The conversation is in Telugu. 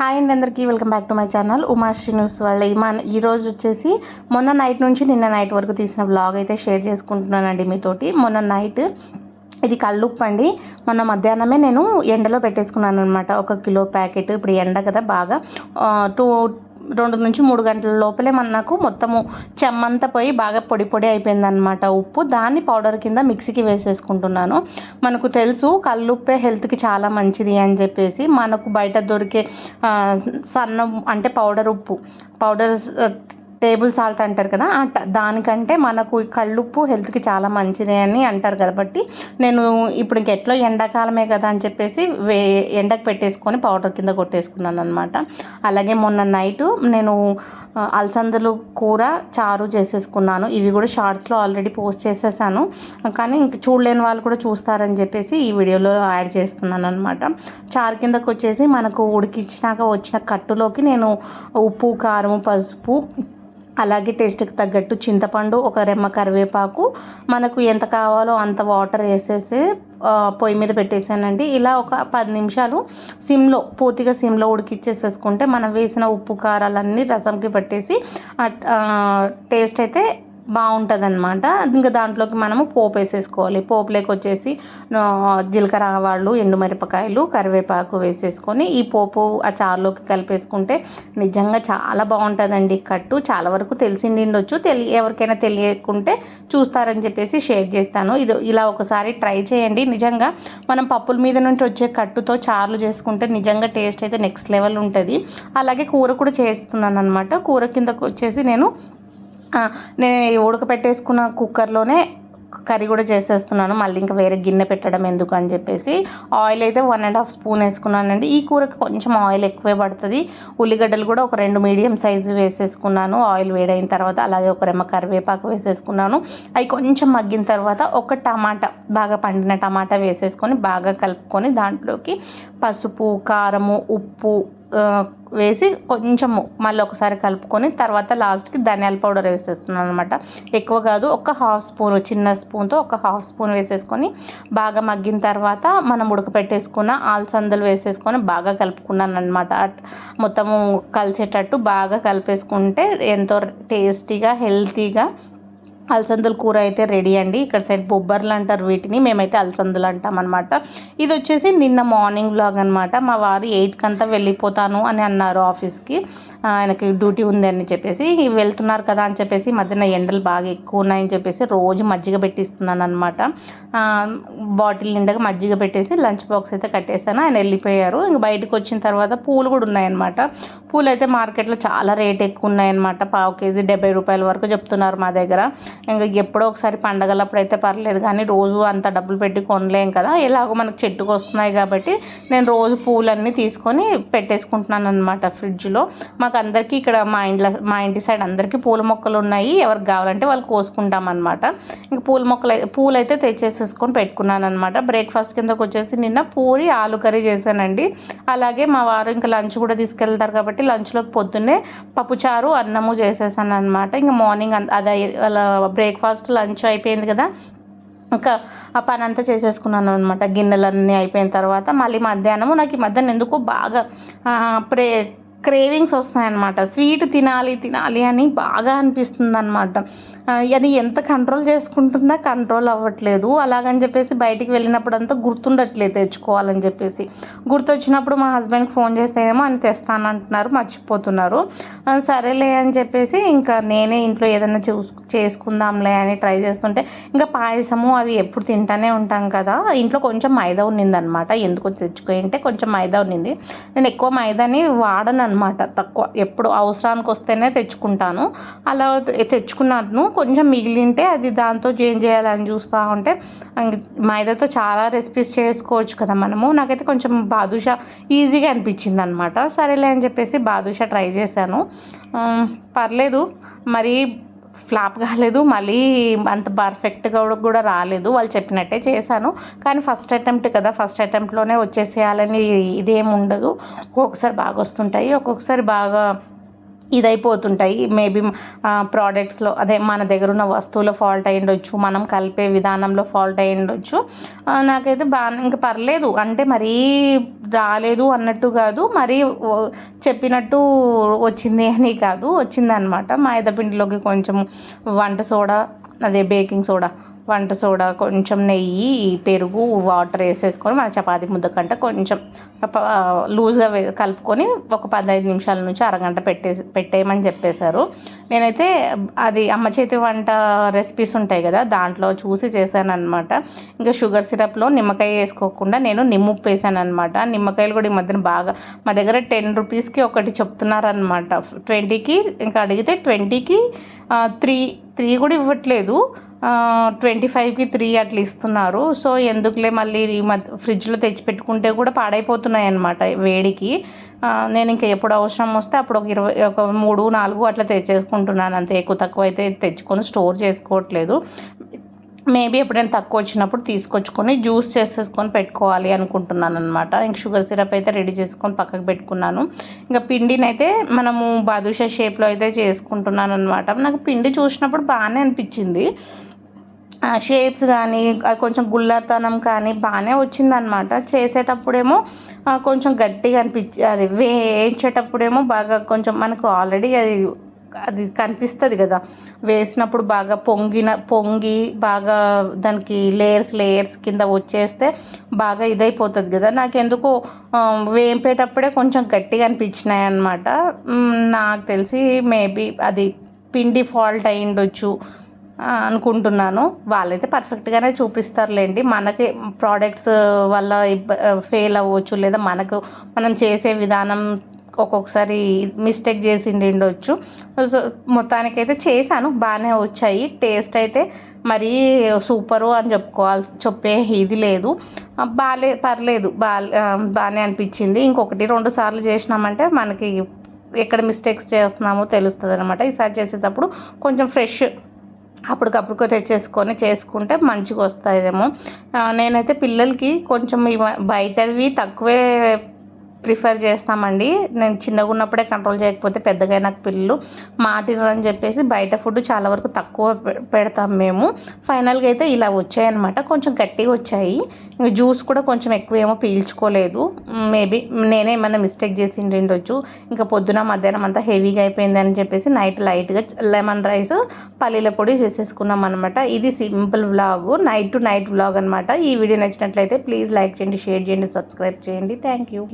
హాయ్ అండి అందరికీ welcome back to my channel. Umashri news వాళ్ళ మన ఈరోజు వచ్చేసి మొన్న నైట్ నుంచి నిన్న నైట్ వరకు తీసిన బ్లాగ్ అయితే షేర్ చేసుకుంటున్నానండి మీతోటి. మొన్న నైట్ ఇది కళ్ళుప్పు అండి. మొన్న మధ్యాహ్నమే నేను ఎండలో పెట్టేసుకున్నాను అనమాట ఒక కిలో ప్యాకెట్ ఇప్పుడు ఎండ కదా బాగా టూ రెండు నుంచి మూడు గంటల లోపలే మన నాకు మొత్తము చెమ్మంతా పోయి బాగా పొడి పొడి అయిపోయిందనమాట ఉప్పు. దాన్ని పౌడర్ కింద మిక్సీకి వేసేసుకుంటున్నాను. మనకు తెలుసు కల్లుప్పే హెల్త్కి చాలా మంచిది అని చెప్పేసి మనకు బయట దొరికే సన్న అంటే పౌడర్ ఉప్పు. పౌడర్ టేబుల్ సాల్ట్ అంటారు కదా దానికంటే మనకు కళ్ళుప్పు హెల్త్కి చాలా మంచిది అని అంటారు కాబట్టి నేను ఇప్పుడు ఇంకెట్లో ఎండాకాలమే కదా అని చెప్పేసి వే ఎండకు పెట్టేసుకొని పౌడర్ కింద కొట్టేసుకున్నాను అనమాట అలాగే మొన్న నైటు నేను అలసందలు కూర చారు చేసేసుకున్నాను. ఇవి కూడా షార్ట్స్లో ఆల్రెడీ పోస్ట్ చేసేసాను. కానీ ఇంక చూడలేని వాళ్ళు కూడా చూస్తారని చెప్పేసి ఈ వీడియోలో యాడ్ చేస్తున్నాను అనమాట చారు కిందకు వచ్చేసి మనకు ఉడికించినాక వచ్చిన కట్టులోకి నేను ఉప్పు కారం పసుపు అలాగే టేస్ట్కి తగ్గట్టు చింతపండు ఒక రెమ్మ కరివేపాకు మనకు ఎంత కావాలో అంత వాటర్ వేసేసి పొయ్యి మీద పెట్టేసానండి ఇలా ఒక పది నిమిషాలు సిమ్లో పూర్తిగా సిమ్లో ఉడికిచ్చేసేసుకుంటే మనం వేసిన ఉప్పు కారాలన్నీ రసంకి పట్టేసి టేస్ట్ అయితే బాగుంటుంది అనమాట ఇంకా దాంట్లోకి మనము పోపు వేసేసుకోవాలి. పోపులోకి వచ్చేసి జీలకర్ర ఆవాళ్ళు ఎండుమిరపకాయలు కరివేపాకు వేసేసుకొని ఈ పోపు ఆ చారులోకి కలిపేసుకుంటే నిజంగా చాలా బాగుంటుందండి. కట్టు చాలా వరకు తెలిసిండి ఉండొచ్చు. తెలి ఎవరికైనా తెలియకుంటే చూస్తారని చెప్పేసి షేర్ చేస్తాను. ఇది ఇలా ఒకసారి ట్రై చేయండి. నిజంగా మనం పప్పుల మీద నుంచి వచ్చే కట్టుతో చారులు చేసుకుంటే నిజంగా టేస్ట్ అయితే నెక్స్ట్ లెవెల్ ఉంటుంది. అలాగే కూర కూడా చేస్తున్నాను అనమాట కూర కిందకు వచ్చేసి నేను నేను ఉడకపెట్టేసుకున్న కుక్కర్లోనే కర్రీ కూడా చేసేస్తున్నాను. మళ్ళీ ఇంకా వేరే గిన్నె పెట్టడం ఎందుకు అని చెప్పేసి ఆయిల్ అయితే వన్ అండ్ హాఫ్ స్పూన్ వేసుకున్నానండి. ఈ కూరకి కొంచెం ఆయిల్ ఎక్కువే పడుతుంది. ఉల్లిగడ్డలు కూడా ఒక రెండు మీడియం సైజు వేసేసుకున్నాను. ఆయిల్ వేడైన తర్వాత అలాగే ఒక రెమ్మ కరివేపాకు వేసేసుకున్నాను. అవి కొంచెం మగ్గిన తర్వాత ఒక టమాటా బాగా పండిన టమాటా వేసేసుకొని బాగా కలుపుకొని దాంట్లోకి పసుపు కారము ఉప్పు వేసి కొంచెము మళ్ళీ ఒకసారి కలుపుకొని తర్వాత లాస్ట్కి ధనియాల పౌడర్ వేసేస్తున్నాను అనమాట ఎక్కువ కాదు ఒక హాఫ్ స్పూన్ చిన్న స్పూన్తో ఒక హాఫ్ స్పూన్ వేసేసుకొని బాగా మగ్గిన తర్వాత మనం ఉడకపెట్టేసుకున్న ఆల్సందలు వేసేసుకొని బాగా కలుపుకున్నాను అనమాట మొత్తము కలిసేటట్టు బాగా కలిపేసుకుంటే ఎంతో టేస్టీగా హెల్తీగా అలసందుల కూర అయితే రెడీ అండి. ఇక్కడ సైడ్ బొబ్బర్లు అంటారు వీటిని. మేమైతే అలసందులు అంటాం అనమాట ఇది వచ్చేసి నిన్న మార్నింగ్ బ్లాగ్ అనమాట మా వారు ఎయిట్కి అంతా వెళ్ళిపోతాను అని అన్నారు ఆఫీస్కి. ఆయనకి డ్యూటీ ఉంది అని చెప్పేసి. వెళ్తున్నారు కదా అని చెప్పేసి మధ్యన ఎండలు బాగా ఎక్కువ ఉన్నాయని చెప్పేసి రోజు మజ్జిగ పెట్టిస్తున్నాను అనమాట బాటిల్ నిండగా మజ్జిగ పెట్టేసి లంచ్ బాక్స్ అయితే కట్టేసాను ఆయన వెళ్ళిపోయారు. ఇంక బయటకు వచ్చిన తర్వాత పూలు కూడా ఉన్నాయన్నమాట. పూలు అయితే మార్కెట్లో చాలా రేట్ ఎక్కువ ఉన్నాయన్నమాట. పావు కేజీ డెబ్బై రూపాయల వరకు చెప్తున్నారు మా దగ్గర. ఇంకా ఎప్పుడో ఒకసారి పండగలప్పుడు అయితే పర్లేదు కానీ రోజు అంత డబ్బులు పెట్టి కొనలేం కదా. ఎలాగో మనకు చెట్టుకు వస్తున్నాయి కాబట్టి నేను రోజు పూలన్నీ తీసుకొని పెట్టేసుకుంటున్నాను అనమాట ఫ్రిడ్జ్లో. మాకు అందరికీ ఇక్కడ మా ఇంట్లో మా ఇంటి సైడ్ అందరికీ పూల మొక్కలు ఉన్నాయి. ఎవరికి కావాలంటే వాళ్ళు కోసుకుంటాం అనమాట ఇంకా పూల మొక్కలు పూలు అయితే తెచ్చేసేసుకొని పెట్టుకున్నాను అనమాట బ్రేక్ఫాస్ట్ కిందకు వచ్చేసి నిన్న పూరి ఆలు కర్రీ చేశానండి. అలాగే మా వారు ఇంకా లంచ్ కూడా తీసుకెళ్తారు కాబట్టి లంచ్లోకి పొద్దున్నే పప్పుచారు అన్నము చేసేసాను అనమాట ఇంకా మార్నింగ్ అదే బ్రేక్ఫాస్ట్ లంచ్ అయిపోయింది కదా. ఇంకా ఆ పని అంతా చేసేసుకున్నాను అనమాట గిన్నెలన్నీ అయిపోయిన తర్వాత మళ్ళీ మధ్యాహ్నము నాకు ఈ మధ్యాహ్నం ఎందుకు బాగా ప్రే క్రేవింగ్స్ వస్తాయన్నమాట స్వీట్ తినాలి తినాలి అని బాగా అనిపిస్తుంది అనమాట అది ఎంత కంట్రోల్ చేసుకుంటుందా కంట్రోల్ అవ్వట్లేదు. అలాగని చెప్పేసి బయటికి వెళ్ళినప్పుడు అంతా గుర్తుండట్లేదు తెచ్చుకోవాలని చెప్పేసి. గుర్తొచ్చినప్పుడు మా హస్బెండ్కి ఫోన్ చేస్తేనేమో అని తెస్తానంటున్నారు మర్చిపోతున్నారు. సరేలే అని చెప్పేసి ఇంకా నేనే ఇంట్లో ఏదైనా చూసు చేసుకుందాంలే అని ట్రై చేస్తుంటే ఇంకా పాయసము అవి ఎప్పుడు తింటానే ఉంటాం కదా. ఇంట్లో కొంచెం మైదా ఉన్నిందనమాట. ఎందుకు తెచ్చుకుంటే కొంచెం మైదా ఉన్నింది. నేను ఎక్కువ మైదాని వాడను అనమాట తక్కువ. ఎప్పుడు అవసరానికి వస్తేనే తెచ్చుకుంటాను. అలా తెచ్చుకున్నాను. కొంచెం మిగిలింటే అది దాంతో చేంజ్ చేయాలని చూస్తూ ఉంటే మైదాతో చాలా రెసిపీస్ చేసుకోవచ్చు కదా మనము. నాకైతే కొంచెం బాదుషా ఈజీగా అనిపించింది అనమాట సరేలే అని చెప్పేసి బాదుషా ట్రై చేశాను. పర్లేదు. మరి ఫ్లాప్ కాలేదు. మళ్ళీ అంత పర్ఫెక్ట్గా కూడా రాలేదు. వాళ్ళు చెప్పినట్టే చేశాను. కానీ ఫస్ట్ అటెంప్ట్ కదా. ఫస్ట్ అటెంప్ట్లోనే వచ్చేసేయాలని ఇదేం ఉండదు. ఒక్కొక్కసారి బాగా వస్తుంటాయి. ఒక్కొక్కసారి బాగా ఇదైపోతుంటాయి. మేబీ ప్రోడక్ట్స్లో అదే మన దగ్గర ఉన్న వస్తువులో ఫాల్ట్ అయి ఉండొచ్చు మనం కలిపే విధానంలో ఫాల్ట్ అయి ఉండొచ్చు నాకైతే బాగా ఇంకా పర్లేదు. అంటే మరీ రాలేదు అన్నట్టు కాదు మరీ చెప్పినట్టు వచ్చింది అని కాదు వచ్చిందనమాట మైదాపిండిలోకి కొంచెం వంట సోడా అదే బేకింగ్ సోడా వంట సోడా కొంచెం నెయ్యి పెరుగు వాటర్ వేసేసుకొని మన చపాతి ముద్ద కంటే కొంచెం లూజ్గా కలుపుకొని ఒక పదహైదు నిమిషాల నుంచి అరగంట పెట్టేసి పెట్టేయమని చెప్పేశారు. నేనైతే అది అమ్మ చేతి వంట రెసిపీస్ ఉంటాయి కదా దాంట్లో చూసి చేశాను అనమాట ఇంకా షుగర్ సిరప్లో నిమ్మకాయ వేసుకోకుండా నేను నిమ్ముప్పు వేసాను అనమాట నిమ్మకాయలు కూడా ఈ మధ్యన బాగా మా దగ్గర టెన్ రూపీస్కి ఒకటి చెప్తున్నారనమాట ట్వంటీకి ఇంకా అడిగితే ట్వంటీకి త్రీ త్రీ కూడా ఇవ్వట్లేదు. ట్వంటీ ఫైవ్కి త్రీ అట్లా ఇస్తున్నారు. సో ఎందుకులే మళ్ళీ ఈ మధ్య ఫ్రిడ్జ్లో తెచ్చి పెట్టుకుంటే కూడా పాడైపోతున్నాయి అనమాట వేడికి నేను ఇంకా ఎప్పుడు అవసరం వస్తే అప్పుడు ఒక ఇరవై ఒక మూడు నాలుగు అట్లా తెచ్చేసుకుంటున్నాను. అంతే ఎక్కువ తక్కువ అయితే తెచ్చుకొని స్టోర్ చేసుకోవట్లేదు. మేబీ ఎప్పుడైనా తక్కువ వచ్చినప్పుడు తీసుకొచ్చుకొని జ్యూస్ చేసేసుకొని పెట్టుకోవాలి అనుకుంటున్నాను అనమాట ఇంక షుగర్ సిరప్ అయితే రెడీ చేసుకొని పక్కకు పెట్టుకున్నాను. ఇంకా పిండిని అయితే మనము బాదుషా షేప్లో అయితే చేసుకుంటున్నాను అనమాట నాకు పిండి చూసినప్పుడు బాగానే అనిపించింది. షేప్స్ కానీ కొంచెం గుల్లతనం కానీ బాగానే వచ్చిందనమాట చేసేటప్పుడేమో కొంచెం గట్టిగా అనిపించి అది వేయించేటప్పుడేమో బాగా కొంచెం మనకు ఆల్రెడీ అది అది కనిపిస్తుంది కదా. వేసినప్పుడు బాగా పొంగిన పొంగి బాగా దానికి లేయర్స్ లేయర్స్ కింద వచ్చేస్తే బాగా ఇదైపోతుంది కదా. నాకు ఎందుకో వేంపేటప్పుడే కొంచెం గట్టిగా అనిపించినాయి అనమాట నాకు తెలిసి మేబీ అది పిండి ఫాల్ట్ అయి ఉండొచ్చు అనుకుంటున్నాను. వాళ్ళైతే పర్ఫెక్ట్గానే చూపిస్తారులేండి. మనకి ప్రోడక్ట్స్ వల్ల ఫెయిల్ అవ్వచ్చు లేదా మనకు మనం చేసే విధానం ఒక్కొక్కసారి మిస్టేక్ చేసి ఉండొచ్చు. సో మొత్తానికైతే చేశాను. బాగానే వచ్చాయి. టేస్ట్ అయితే మరీ సూపరు అని చెప్పుకోవాలి చెప్పే ఇది లేదు. బాగాలే బాలే పర్లేదు. బా బాగానే అనిపించింది. ఇంకొకటి రెండు సార్లు చేసినామంటే మనకి ఎక్కడ మిస్టేక్స్ చేస్తున్నామో తెలుస్తుంది అనమాట ఈసారి చేసేటప్పుడు కొంచెం ఫ్రెష్ అప్పటికప్పుడు తెచ్చేసుకొని చేసుకుంటే మంచిగా వస్తాయేమో నేనైతే పిల్లలకి కొంచెం బయటవి తక్కువే ప్రిఫర్ చేస్తామండి. నేను చిన్నగా ఉన్నప్పుడే కంట్రోల్ చేయకపోతే పెద్దగా నాకు పిల్లలు మాటినరని చెప్పేసి బయట ఫుడ్ చాలా వరకు తక్కువ పె- పెడతాం మేము. ఫైనల్గా అయితే ఇలా వచ్చాయన్నమాట. కొంచెం గట్టిగా వచ్చాయి. ఇంకా జ్యూస్ కూడా కొంచెం ఎక్కువ ఏమో పీల్చుకోలేదు మేబీ నేనే ఏమైనా మిస్టేక్ చేసి ఉండొచ్చు ఇంకా పొద్దున మధ్యాహ్నం అంతా హెవీగా అయిపోయింది అని చెప్పేసి నైట్ లైట్గా లెమన్ రైస్ పల్లీల పొడి చేసేసుకున్నాం అనమాట ఇది simple vlog. Night to night vlog అనమాట ఈ వీడియో నచ్చినట్లయితే ప్లీజ్ లైక్ చేయండి షేర్ చేయండి సబ్స్క్రైబ్ చేయండి. Thank you.